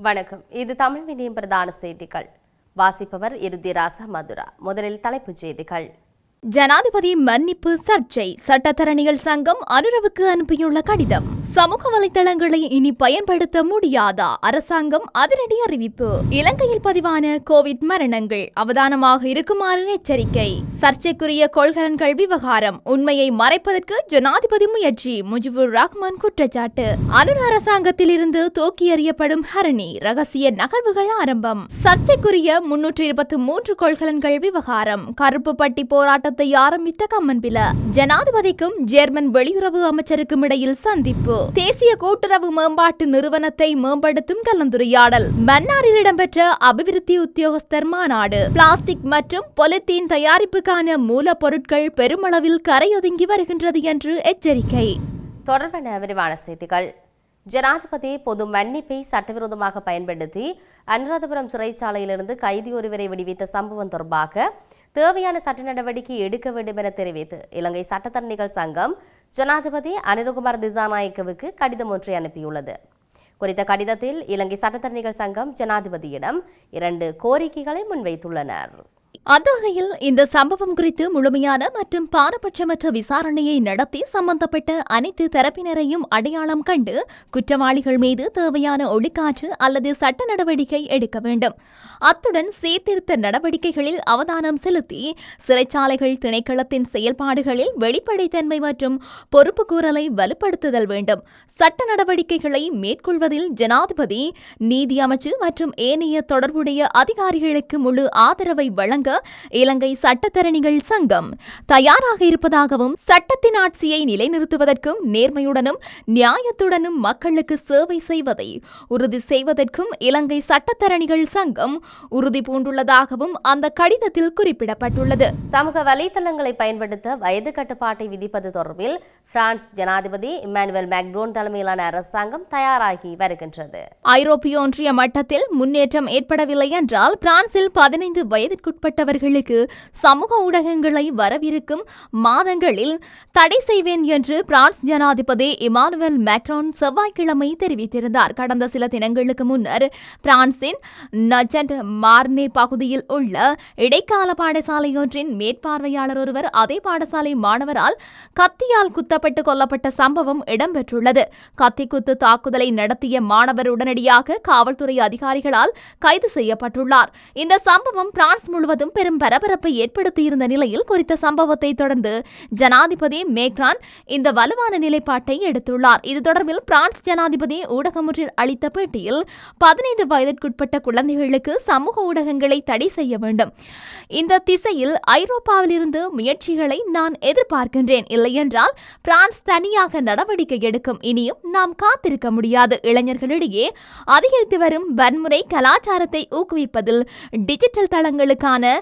வணக்கம். இது தமிழ் வினியம் பிரதான செய்திகள். வாசிப்பவர் இறுதிராசா மதுரா. முதலில் தலைப்புச் செய்திகள். ஜனாதிபதி மன்னிப்பு சர்ச்சை. சட்டத்தரணிகள் சங்கம் அனுரவுக்கு அனுப்பியுள்ள கடிதம். சமூக வலைதளங்களை இனி பயன்படுத்த முடியாதா? அரசாங்கம் அதிரடி அறிவிப்பு. இலங்கையில் பதிவான கோவிட் மரணங்கள் அவதானமாக இருக்குமாறு எச்சரிக்கை. சர்ச்சைக்குரிய கொள்கலன்கள் விவகாரம். உண்மையை மறைப்பதற்கு ஜனாதிபதி முயற்சி. முஜிபுர் ரஹ்மான் குற்றச்சாட்டு. அனுர் அரசாங்கத்தில் இருந்து தூக்கி எறியப்படும் ஹரணி. ரகசிய நகர்வுகள் ஆரம்பம். சர்ச்சைக்குரிய முன்னூற்றி இருபத்தி மூன்று கொள்கலன்கள் விவகாரம். கருப்பு பட்டி போராட்டத்தை ஆரம்பித்த கம்மன்பில. ஜனாதிபதிக்கும் ஜெர்மன் வெளியுறவு அமைச்சருக்கும் இடையில் சந்திப்பு. தேசிய கூட்டுறவு மேம்பாட்டு நிறுவனத்தை மேம்படுத்தும் கலந்துரையாடல். மன்னாரில் இடம்பெற்ற அபிவிருத்தி உத்தியோகஸ்தர் மாநாடு. பிளாஸ்டிக் மற்றும் பொலித்தீன் தயாரிப்புக்கான மூலப்பொருட்கள் பெருமளவில் கரையொதுங்கி வருகின்றது என்று எச்சரிக்கை. தொடர்பான விரிவான செய்திகள். ஜனாதிபதி பொது மன்னிப்பை சட்டவிரோதமாக பயன்படுத்தி அனுராதபுரம் சிறைச்சாலையிலிருந்து கைதி ஒருவரை விடுவித்த சம்பவம் தொடர்பாக தேவையான சட்ட நடவடிக்கை எடுக்க வேண்டும் என தெரிவித்து இலங்கை சட்டத்தரணிகள் சங்கம் ஜனாதிபதி அனிருகுமார் திசாநாயக்கவுக்கு கடிதம் ஒன்றை அனுப்பியுள்ளது. குறித்த கடிதத்தில் இலங்கை சட்டத்தரணிகள் சங்கம் ஜனாதிபதியிடம் இரண்டு கோரிக்கைகளை முன்வைத்துள்ளனர். அந்த வகையில் இந்த சம்பவம் குறித்து முழுமையான மற்றும் பாரபட்சமற்ற விசாரணையை நடத்தி சம்பந்தப்பட்ட அனைத்து தரப்பினரையும் அடையாளம் கண்டு குற்றவாளிகள் மீது தேவையான ஒழுக்காற்று அல்லது சட்ட நடவடிக்கை எடுக்க வேண்டும். அத்துடன் சீர்திருத்த நடவடிக்கைகளில் அவதானம் செலுத்தி சிறைச்சாலைகள் திணைக்களத்தின் செயல்பாடுகளில் வெளிப்படைத்தன்மை மற்றும் பொறுப்புக்கூறலை வலுப்படுத்துதல் வேண்டும். சட்ட நடவடிக்கைகளை மேற்கொள்வதில் ஜனாதிபதி நீதி அமைச்சு மற்றும் ஏனைய தொடர்புடைய அதிகாரிகளுக்கு முழு ஆதரவை வழங்க இலங்கை சட்டத்தரணிகள் சங்கம் தயாராக இருப்பதாகவும் சட்டத்தின் ஆட்சியை நிலைநிறுத்துவதற்கும் நேர்மையுடனும் நியாயத்துடனும் மக்களுக்கு சேவை செய்வதை உறுதி செய்வதற்கும் இலங்கை சட்டத்தரணிகள் சங்கம் உறுதி பூண்டுள்ளதாகவும் அந்த கடிதத்தில் குறிப்பிடப்பட்டுள்ளது. சமூக வலைத்தளங்களை பயன்படுத்த வயது கட்டுப்பாட்டை விதிப்பது தொடர்பில் பிரான்ஸ் ஜனாதிபதி இம்மானுவேல் மேக்ரோன் தலைமையிலான அரசாங்கம் தயாராகி வருகின்றது. ஐரோப்பிய ஒன்றிய மட்டத்தில் முன்னேற்றம் ஏற்படவில்லை என்றால் பிரான்சில் பதினைந்து வயதிற்குட்பட்டவர்களுக்கு சமூக ஊடகங்களை வரவிருக்கும் மாதங்களில் தடை செய்வேன் என்று பிரான்ஸ் ஜனாதிபதி இமானுவேல் மேக்ரான் செவ்வாய்க்கிழமை தெரிவித்திருந்தார். கடந்த சில தினங்களுக்கு முன்னர் பிரான்சின் நஜண்ட் மார்னே பகுதியில் உள்ள இடைக்கால பாடசாலையொன்றின் மேற்பார்வையாளர் ஒருவர் அதே பாடசாலை மாணவரால் கத்தியால் குத்தப்பட்டு கொல்லப்பட்ட சம்பவம் இடம்பெற்றுள்ளது. கத்தி குத்து தாக்குதலை நடத்திய மாணவர் உடனடியாக காவல்துறை அதிகாரிகளால் கைது செய்யப்பட்டுள்ளார். இந்த சம்பவம் பிரான்ஸ் முழுவதும் முழுவதும் பெரும் பரபரப்பை ஏற்படுத்தியிருந்த நிலையில் குறித்த சம்பவத்தை தொடர்ந்து ஜனாதிபதி மேக்ரான் இந்த வலுவான நிலைப்பாட்டை எடுத்துள்ளார். இது தொடர்பில் பிரான்ஸ் ஜனாதிபதி ஊடகம் ஒன்றில் அளித்த பேட்டியில் பதினைந்து வயதிற்குட்பட்ட குழந்தைகளுக்கு சமூக ஊடகங்களை தடை செய்ய வேண்டும். இந்த திசையில் ஐரோப்பாவிலிருந்து முயற்சிகளை நான் எதிர்பார்க்கின்றேன். இல்லையென்றால் பிரான்ஸ் தனியாக நடவடிக்கை எடுக்கும். இனியும் நாம் காத்திருக்க முடியாது. இளைஞர்களிடையே அதிகரித்து வரும் வன்முறை கலாச்சாரத்தை ஊக்குவிப்பதில் டிஜிட்டல் தளங்களுக்கான என்ன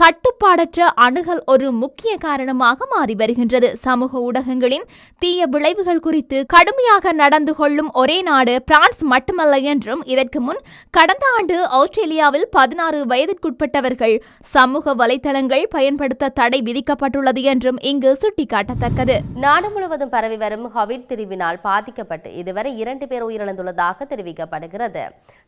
கட்டுப்பாடற்ற அணுகல் ஒரு முக்கிய காரணமாக மாறி வருகின்றது. சமூக ஊடகங்களின் தீய விளைவுகள் குறித்து கடுமையாக நடந்து கொள்ளும் ஒரே நாடு பிரான்ஸ் மட்டுமல்ல என்றும் இதற்கு முன் கடந்த ஆண்டு ஆஸ்திரேலியாவில் பதினாறு வயதிற்குட்பட்டவர்கள் சமூக வலைதளங்கள் பயன்படுத்த தடை விதிக்கப்பட்டுள்ளது என்றும் இங்கு சுட்டிக்காட்டத்தக்கது. நாடு முழுவதும் பரவி வரும் கோவிட் திரிவினால் பாதிக்கப்பட்டு இதுவரை இரண்டு பேர் உயிரிழந்துள்ளதாக தெரிவிக்கப்படுகிறது.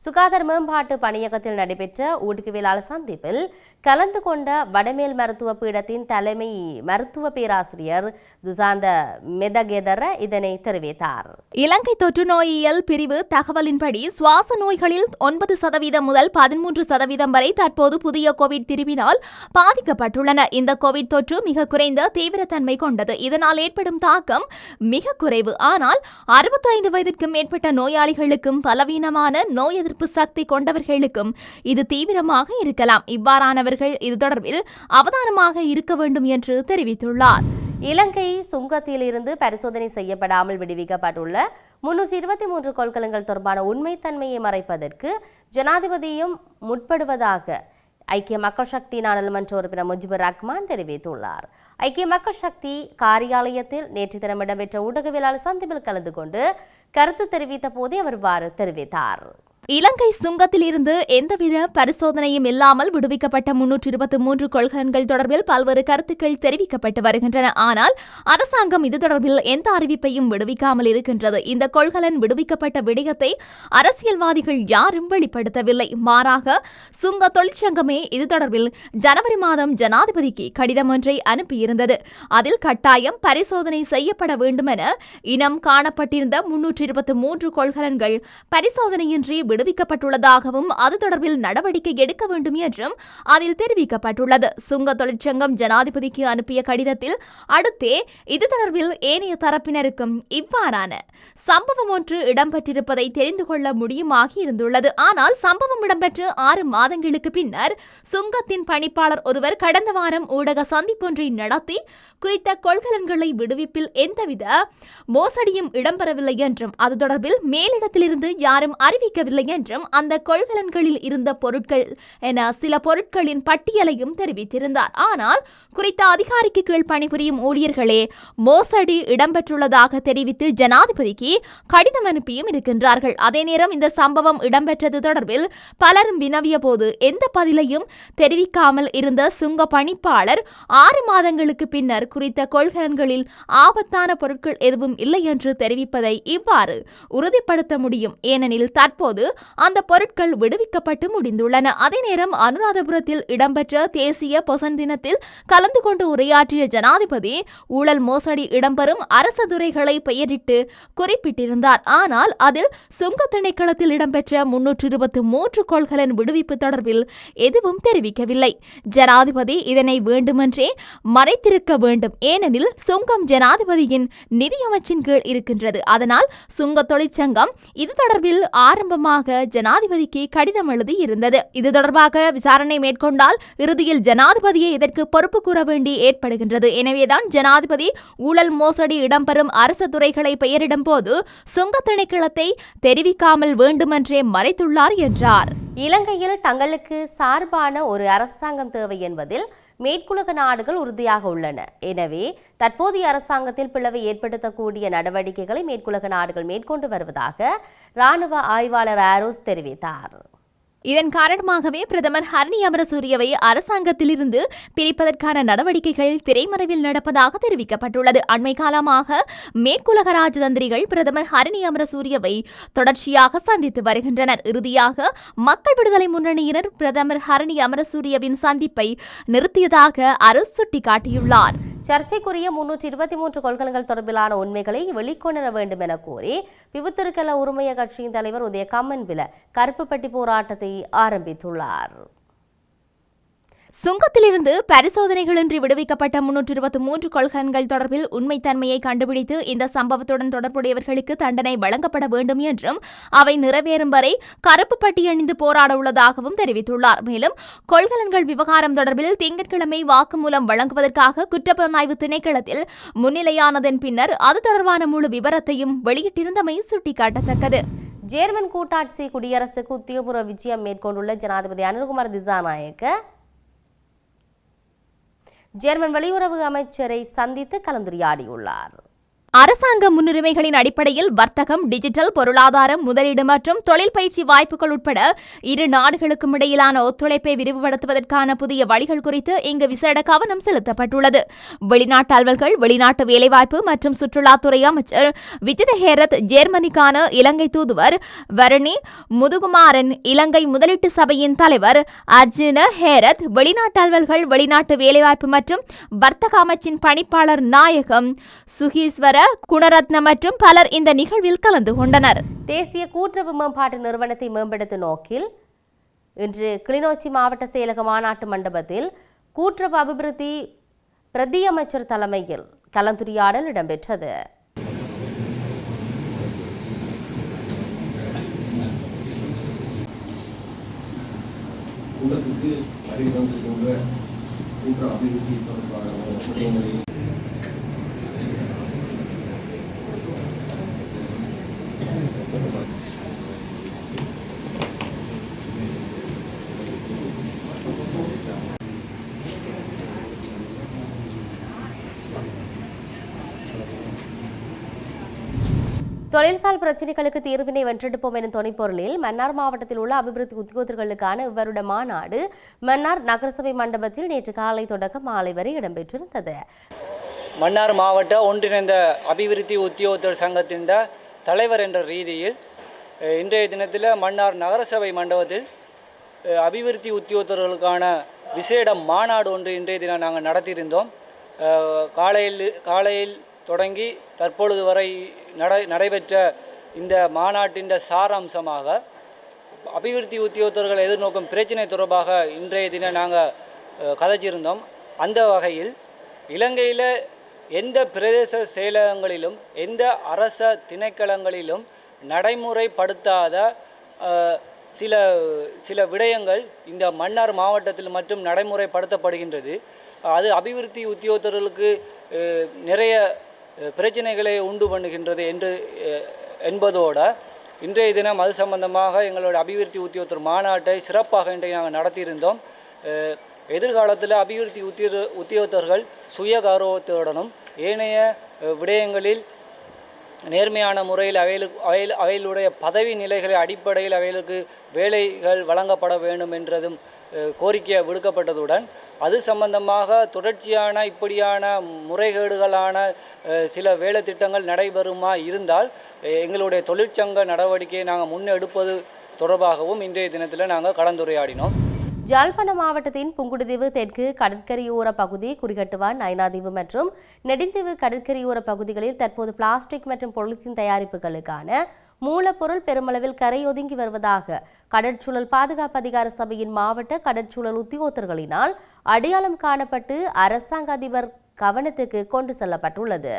சுகாதார மேம்பாட்டு பணியகத்தில் நடைபெற்ற ஊடுகுவியலாளர் சந்திப்பில் கலந்து கொண்ட வடமேல் மருத்துவ பீடத்தின் தலைமை மருத்துவ பேராசிரியர் துசாந்த மெதகேதர இதனை தெரிவித்தார். இலங்கை தொற்று நோயியல் பிரிவு தகவலின்படி சுவாச நோய்களில் ஒன்பது சதவீதம் முதல் பதிமூன்று சதவீதம் வரை தற்போது புதிய கோவிட் திரும்பினால் பாதிக்கப்பட்டுள்ளன. இந்த கோவிட் தொற்று மிக குறைந்த தீவிரத்தன்மை கொண்டது. இதனால் ஏற்படும் தாக்கம் மிக குறைவு. ஆனால் அறுபத்தைந்து வயதிற்கும் மேற்பட்ட நோயாளிகளுக்கும் பலவீனமான நோய் எதிர்ப்பு சக்தி கொண்டவர்களுக்கும் இது தீவிரமாக இருக்கலாம். இவ்வாறானவர்கள் இது தொடர்பில் அவதானமாக இருக்க வேண்டும் என்று தெரிவித்துள்ளார். இலங்கை சுங்கத்தில் இருந்து பரிசோதனை செய்யப்படாமல் விடுவிக்கப்பட்டுள்ள முன்னூற்றி இருபத்தி மூன்று கொள்கலங்கள் தொடர்பான உண்மைத்தன்மையை மறைப்பதற்கு ஜனாதிபதியும் முற்படுவதாக ஐக்கிய மக்கள் சக்தி நாடாளுமன்ற உறுப்பினர் முஜிபுர் ரஹ்மான் தெரிவித்துள்ளார். ஐக்கிய மக்கள் சக்தி காரியாலயத்தில் நேற்று தினம் இடம்பெற்ற ஊடகவியலாளர் சந்திப்பில் கலந்து கொண்டு கருத்து தெரிவித்த போதே அவர் இவ்வாறு தெரிவித்தார். இலங்கை சுங்கத்திலிருந்து எந்தவித பரிசோதனையும் இல்லாமல் விடுவிக்கப்பட்ட முன்னூற்று இருபத்தி மூன்று கொள்கலன்கள் தொடர்பில் பல்வேறு கருத்துக்கள் தெரிவிக்கப்பட்டு வருகின்றன. ஆனால் அரசாங்கம் இது தொடர்பில் எந்த அறிவிப்பையும் விடுவிக்காமல் இருக்கின்றது. இந்த கொள்கலன் விடுவிக்கப்பட்ட விடயத்தை அரசியல்வாதிகள் யாரும் வெளிப்படுத்தவில்லை. மாறாக சுங்க தொழிற்சங்கமே இது தொடர்பில் ஜனவரி மாதம் ஜனாதிபதிக்கு கடிதம் ஒன்றை அனுப்பியிருந்தது. அதில் கட்டாயம் பரிசோதனை செய்யப்பட வேண்டும் என இனம் காணப்பட்டிருந்த முன்னூற்று இருபத்தி மூன்று கொள்கலன்கள் பரிசோதனையின்றி விடுவிக்கப்பட்டுள்ளதாகவும் அது தொடர்பில் நடவடிக்கை எடுக்க வேண்டும் என்றும் அதில் தெரிவிக்கப்பட்டுள்ளது. சுங்க தொழிற்சங்கம் ஜனாதிபதிக்கு அனுப்பிய கடிதத்தில் அடுத்தே இது தொடர்பில் ஏனைய தரப்பினருக்கும் இவ்வாறான சம்பவம் ஒன்று இடம்பெற்றிருப்பதை தெரிந்து கொள்ள முடியுமாகி இருந்துள்ளது. ஆனால் சம்பவம் இடம்பெற்று ஆறு மாதங்களுக்கு பின்னர் சுங்கத்தின் பணிப்பாளர் ஒருவர் கடந்த வாரம் ஊடக சந்திப்பொன்றை நடத்தி குறித்த கொள்கலன்களை விடுவிப்பில் எந்தவித மோசடியும் இடம்பெறவில்லை என்றும் அது தொடர்பில் மேலிடத்திலிருந்து யாரும் அறிவிக்கவில்லை என்றும் அந்த கொள்கலன்களில் இருந்த பொருட்கள் என சில பொருட்களின் பட்டியலையும் தெரிவித்திருந்தார். ஆனால் குறித்த அதிகாரிக்கு கீழ் பணிபுரியும் ஊழியர்களே மோசடி இடம்பெற்றுள்ளதாக தெரிவித்து ஜனாதிபதிக்கு கடிதம் அனுப்பியும் இருக்கின்றார்கள். அதே நேரம் இந்த சம்பவம் இடம்பெற்றது தொடர்பில் பலரும் வினவிய போது எந்த பதிலையும் தெரிவிக்காமல் இருந்த சுங்க பணிப்பாளர் ஆறு மாதங்களுக்கு பின்னர் குறித்த கொள்கலன்களில் ஆபத்தான பொருட்கள் எதுவும் இல்லை என்று தெரிவிப்பதை இவ்வாறு உறுதிப்படுத்த முடியும். ஏனெனில் தற்போது அந்த பொருட்கள் விடுவிக்கப்பட்டு முடிந்துள்ளன. அதே நேரம் அனுராதபுரத்தில் இடம்பெற்ற தேசிய பொசன் தினத்தில் கலந்து கொண்டு உரையாற்றிய ஜனாதிபதி ஊழல் மோசடி இடம்பெறும் அரசு துறைகளை பெயரிட்டு குறிப்பிட்டிருந்தார். ஆனால் அதில் சுங்க திணைக்களத்தில் இடம்பெற்ற முன்னூற்று இருபத்தி மூன்று கோள்களின் விடுவிப்பு தொடர்பில் எதுவும் தெரிவிக்கவில்லை. ஜனாதிபதி இதனை வேண்டுமென்றே மறைத்திருக்க வேண்டும். ஏனெனில் சுங்கம் ஜனாதிபதியின் நிதியமைச்சின் கீழ் இருக்கின்றது. அதனால் சுங்க தொழிற்சங்கம் இது தொடர்பில் ஆரம்பமாக ஜனாதிபதிக்கு கடிதம் எழுதி இருந்தது இது தொடர்பாக விசாரணை மேற்கொண்டால் இறுதியில் ஜனாதிபதியை இதற்கு பொறுப்பு கூற வேண்டி ஏற்படுகின்றது. எனவேதான் ஜனாதிபதி ஊழல் மோசடி இடம்பெறும் அரசு துறைகளை பெயரிடும் போது சுங்க திணைக்களத்தை தெரிவிக்காமல் வேண்டுமென்றே மறைத்துள்ளார் என்றார். இலங்கையில் தங்களுக்கு சார்பான ஒரு அரசாங்கம் தேவை என்பதில் மேற்குலக நாடுகள் உறுதியாக உள்ளன. எனவே தற்போதைய அரசாங்கத்தில் பிளவை ஏற்படுத்தக்கூடிய நடவடிக்கைகளை மேற்குலக நாடுகள் மேற்கொண்டு வருவதாக ராணுவ ஆய்வாளர் ஆரோஸ் தெரிவித்தார். இதன் காரணமாகவே பிரதமர் ஹரணி அமரசூரியவை அரசாங்கத்திலிருந்து பிரிப்பதற்கான நடவடிக்கைகள் திரைமறைவில் நடப்பதாக தெரிவிக்கப்பட்டுள்ளது. அண்மை காலமாக மேற்குலக ராஜதந்திரிகள் பிரதமர் ஹரணி அமரசூரியவை தொடர்ச்சியாக சந்தித்து வருகின்றனர். இறுதியாக மக்கள் விடுதலை முன்னணியினர் பிரதமர் ஹரணி அமரசூரியவின் சந்திப்பை நிறுத்தியதாக அரசு சுட்டிக்காட்டியுள்ளார். சர்ச்சைக்குரிய முன்னூற்றி இருபத்தி மூன்று கொள்கலங்கள் தொடர்பிலான உண்மைகளை வெளிக்கொணர வேண்டும் என கோரி விபுத்திருக்கல உரிமைய கட்சியின் தலைவர் உதய கம்மன்பில கருப்புப்பட்டி போராட்டத்தை ஆரம்பித்துள்ளார். சுங்கத்திலிருந்து பரிசோதனைகளின்றி விடுவிக்கப்பட்ட முன்னூற்று இருபத்தி மூன்று கொள்கலன்கள் தொடர்பில் உண்மைத்தன்மையை கண்டுபிடித்து இந்த சம்பவத்துடன் தொடர்புடையவர்களுக்கு தண்டனை வழங்கப்பட வேண்டும் என்றும் அவை நிறைவேறும் வரை கருப்பு பட்டி அணிந்து போராட உள்ளதாகவும் தெரிவித்துள்ளார். மேலும் கொள்கலன்கள் விவகாரம் தொடர்பில் திங்கட்கிழமை வாக்குமூலம் வழங்குவதற்காக குற்றப்புலனாய்வு திணைக்களத்தில் முன்னிலையானதன் பின்னர் அது தொடர்பான முழு விவரத்தையும் வெளியிட்டிருந்தமை சுட்டிக்காட்டத்தக்கது. ஜேர்மன் கூட்டாட்சி குடியரசுக்கு உத்தியோகபூர்வ விஜயம் மேற்கொண்டுள்ள ஜனாதிபதி அனுகுமார் திசாநாயக்க ஜெர்மன் வெளியுறவு அமைச்சரை சந்தித்து கலந்துரையாடியுள்ளார். அரசாங்க முன்னுரிமைகளின் அடிப்படையில் வர்த்தகம் டிஜிட்டல் பொருளாதாரம் முதலீடு மற்றும் தொழில் பயிற்சி வாய்ப்புகள் உட்பட இரு நாடுகளுக்கும் இடையிலான ஒத்துழைப்பை விரிவுபடுத்துவதற்கான புதிய வழிகள் குறித்து இங்கு விசேட கவனம் செலுத்தப்பட்டுள்ளது. வெளிநாட்டு அலுவல்கள் வெளிநாட்டு வேலைவாய்ப்பு மற்றும் சுற்றுலாத்துறை அமைச்சர் விஜித ஹேரத் ஜெர்மனிக்கான இலங்கை தூதுவர் வரணி முதுகுமாரன் இலங்கை முதலீட்டு சபையின் தலைவர் அர்ஜுன ஹேரத் வெளிநாட்டு அலுவல்கள் வெளிநாட்டு வேலைவாய்ப்பு மற்றும் வர்த்தக அமைச்சின் பணிப்பாளர் நாயகம் சுகீஸ்வர குணரத்ன மற்றும் பலர் இந்த நிகழ்வில் கலந்து கொண்டனர். தேசிய கூட்டுறவு மேம்பாட்டு நிறுவனத்தை மேம்படுத்தும் நோக்கில் இன்று கிளிநொச்சி மாவட்ட செயலக மாநாட்டு மண்டபத்தில் கூட்டுறவு அபிவிருத்தி பிரதி அமைச்சர் தலைமையில் கலந்துரையாடல் இடம்பெற்றது. கூட்டத்துக்கு வருகை தந்திருக்கின்ற கூட்டுற அபிவிருத்தி தொடர்பான தொழில்சார் பிரச்சினைகளுக்கு தீர்வினை வென்றெடுப்போம் எனும் துணைப்பொருளில் மன்னார் மாவட்டத்தில் உள்ள அபிவிருத்தி உத்தியோகத்தர்களுக்கான இவ்வருட மாநாடு மன்னார் நகரசபை மண்டபத்தில் நேற்று காலை தொடக்கம் மாலை வரை இடம்பெற்றிருந்தது. மன்னார் மாவட்ட ஒன்றிணைந்த அபிவிருத்தி உத்தியோகத்தர் சங்கத்தின் தலைவர் என்ற ரீதியில் இன்றைய தினத்தில் மன்னார் நகரசபை மண்டபத்தில் அபிவிருத்தி உத்தியோகத்தர்களுக்கான விசேட மாநாடு ஒன்று இன்றைய தினம் நாங்கள் நடத்தியிருந்தோம். காலையில் காலையில் தொடங்கி தற்பொழுது வரை நட நடைபெற்ற இந்த மாநாட்டின் சாராம்சமாக அபிவிருத்தி உத்தியோகத்தர்கள் எதிர்நோக்கும் பிரச்சினை தொடர்பாக இன்றைய தினம் நாங்கள் கதைச்சிருந்தோம். அந்த வகையில் இலங்கையில் எந்த பிரதேச செயலகங்களிலும் எந்த அரச திணைக்களங்களிலும் நடைமுறைப்படுத்தாத சில சில விடயங்கள் இந்த மன்னார் மாவட்டத்தில் மட்டும் நடைமுறைப்படுத்தப்படுகின்றது. அது அபிவிருத்தி உத்தியோகத்தர்களுக்கு நிறைய பிரச்சனைகளை உண்டு பண்ணுகின்றது என்று என்பதோடு என்பதோட இன்றைய தினம் அது சம்பந்தமாக எங்களோட அபிவிருத்தி உத்தியோகத்தர் மாநாட்டை சிறப்பாக இன்றைக்கு நாங்கள் நடத்தியிருந்தோம். எதிர்காலத்தில் அபிவிருத்தி உத்தியோ உத்தியோகத்தர்கள் சுய கௌரவத்துடனும் ஏனைய விடயங்களில் நேர்மையான முறையில் அவைகளுக்கு அவையில் அவைகளுடைய பதவி நிலைகளை அடிப்படையில் அவைகளுக்கு வேலைகள் வழங்கப்பட வேண்டும் என்றதும் கோரிக்கை விடுக்கப்பட்டதுடன் அது சம்பந்தமாக தொடர்ச்சியான இப்படியான முறைகேடுகளான சில வேலை திட்டங்கள் நடைபெறுமா இருந்தால் எங்களுடைய தொழிற்சங்க நடவடிக்கையை நாங்கள் முன்னெடுப்பது தொடர்பாகவும் இன்றைய தினத்தில் நாங்கள் கலந்துரையாடினோம். ஜாழ்ப்பாண மாவட்டத்தின் புங்குடுதீவு தெற்கு கடற்கரையோர பகுதி குறிகட்டுவான் நயனாதீவு மற்றும் நெடுந்தீவு கடற்கரையோர பகுதிகளில் தற்போது பிளாஸ்டிக் மற்றும் பொலித்தீன் தயாரிப்புகளுக்கான மூலப்பொருள் பெருமளவில் கரையொதுங்கி வருவதாக கடற்சூழல் பாதுகாப்பு அதிகார சபையின் மாவட்ட கடற்சூழல் உத்தியோகத்தர்களினால் அடையாளம் காணப்பட்டு அரசாங்க அதிபர் கவனத்துக்கு கொண்டு செல்லப்பட்டுள்ளது.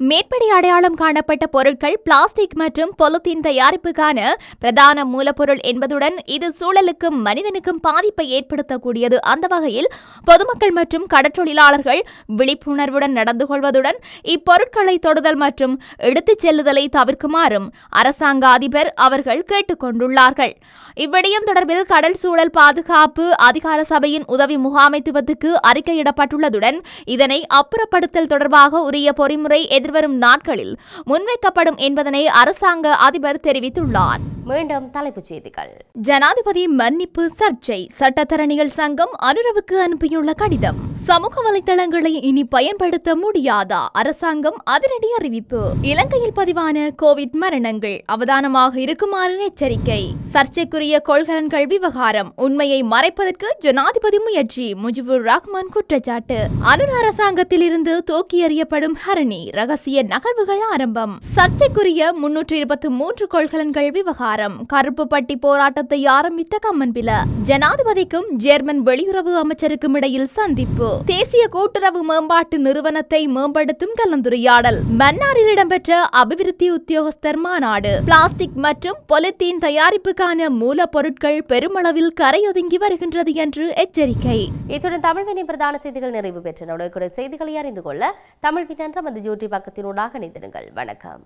மேற்படி அடையாளம் காணப்பட்ட பொருட்கள் பிளாஸ்டிக் மற்றும் பொலித்தீன் தயாரிப்புக்கான பிரதான மூலப்பொருள் என்பதுடன் இது சூழலுக்கும் மனிதனுக்கும் பாதிப்பை ஏற்படுத்தக்கூடியது. அந்த வகையில் பொதுமக்கள் மற்றும் கடற்றொழிலாளர்கள் விழிப்புணர்வுடன் நடந்து கொள்வதுடன் இப்பொருட்களை தொடுதல் மற்றும் எடுத்துச் செல்லுதலை தவிர்க்குமாறும் அரசாங்க அதிபர் அவர்கள் கேட்டுக்கொண்டுள்ளார்கள் இவ்விடயம் தொடர்பில் கடல் சூழல் பாதுகாப்பு அதிகார சபையின் உதவி முகாமைத்துவத்துக்கு அறிக்கையிடப்பட்டுள்ளதுடன் இதனை அப்புறப்படுத்தல் தொடர்பாக உரிய பொறிமுறை எதிர்வரும் நாட்களில் முன்வைக்கப்படும் என்பதனை அரசாங்க அதிபர் தெரிவித்துள்ளார். மீண்டும் தலைப்புச் செய்திகள். ஜனாதிபதி மன்னிப்பு சர்ச்சை சட்டத்தரணிகள் சங்கம் அனுரவுக்கு அனுப்பியுள்ள கடிதம். சமூக வலைதளங்களை இனி பயன்படுத்த முடியாதா? அரசாங்கம் அதிரடி அறிவிப்பு. இலங்கையில் பதிவான கோவிட் மரணங்கள் அவதானமாக இருக்குமாறு எச்சரிக்கை. சர்ச்சைக்குரிய கொள்கலன்கள் விவகாரம். உண்மையை மறைப்பதற்கு ஜனாதிபதி முயற்சி. முஜிபுர் ரஹ்மான் குற்றச்சாட்டு. அனுர அரசாங்கத்தில் இருந்து தூக்கி எறியப்படும் ஹரணி. ரகசிய நகர்வுகள் ஆரம்பம். சர்ச்சைக்குரிய முன்னூற்றி இருபத்தி மூன்று கொள்கலன்கள் விவகாரம். கருப்பு பட்டி போராட்டத்தை ஆரம்பித்த கம்மன்பில ஜனாதிபதிக்கும் ஜெர்மன் வெளியுறவு அமைச்சருக்கும் இடையில் சந்திப்பு. தேசிய கூட்டுறவு மேம்பாட்டு நிறுவனத்தை மேம்படுத்தும் கலந்துரையாடல். மன்னாரில் இடம்பெற்ற அபிவிருத்தி உத்தியோகஸ்தர் மாநாடு. பிளாஸ்டிக் மற்றும் பொலித்தீன் தயாரிப்புக்கான மூலப்பொருட்கள் பெருமளவில் கரையொதுங்கி வருகின்றது என்று எச்சரிக்கை. இத்துடன் தமிழ் பிரதான செய்திகள் நிறைவு பெற்றன செய்திகளை அறிந்து கொள்ள தமிழ் வினன் நமது ஜூட்டி வழக்கத்தினூடாக இணைந்திருங்கள். வணக்கம்.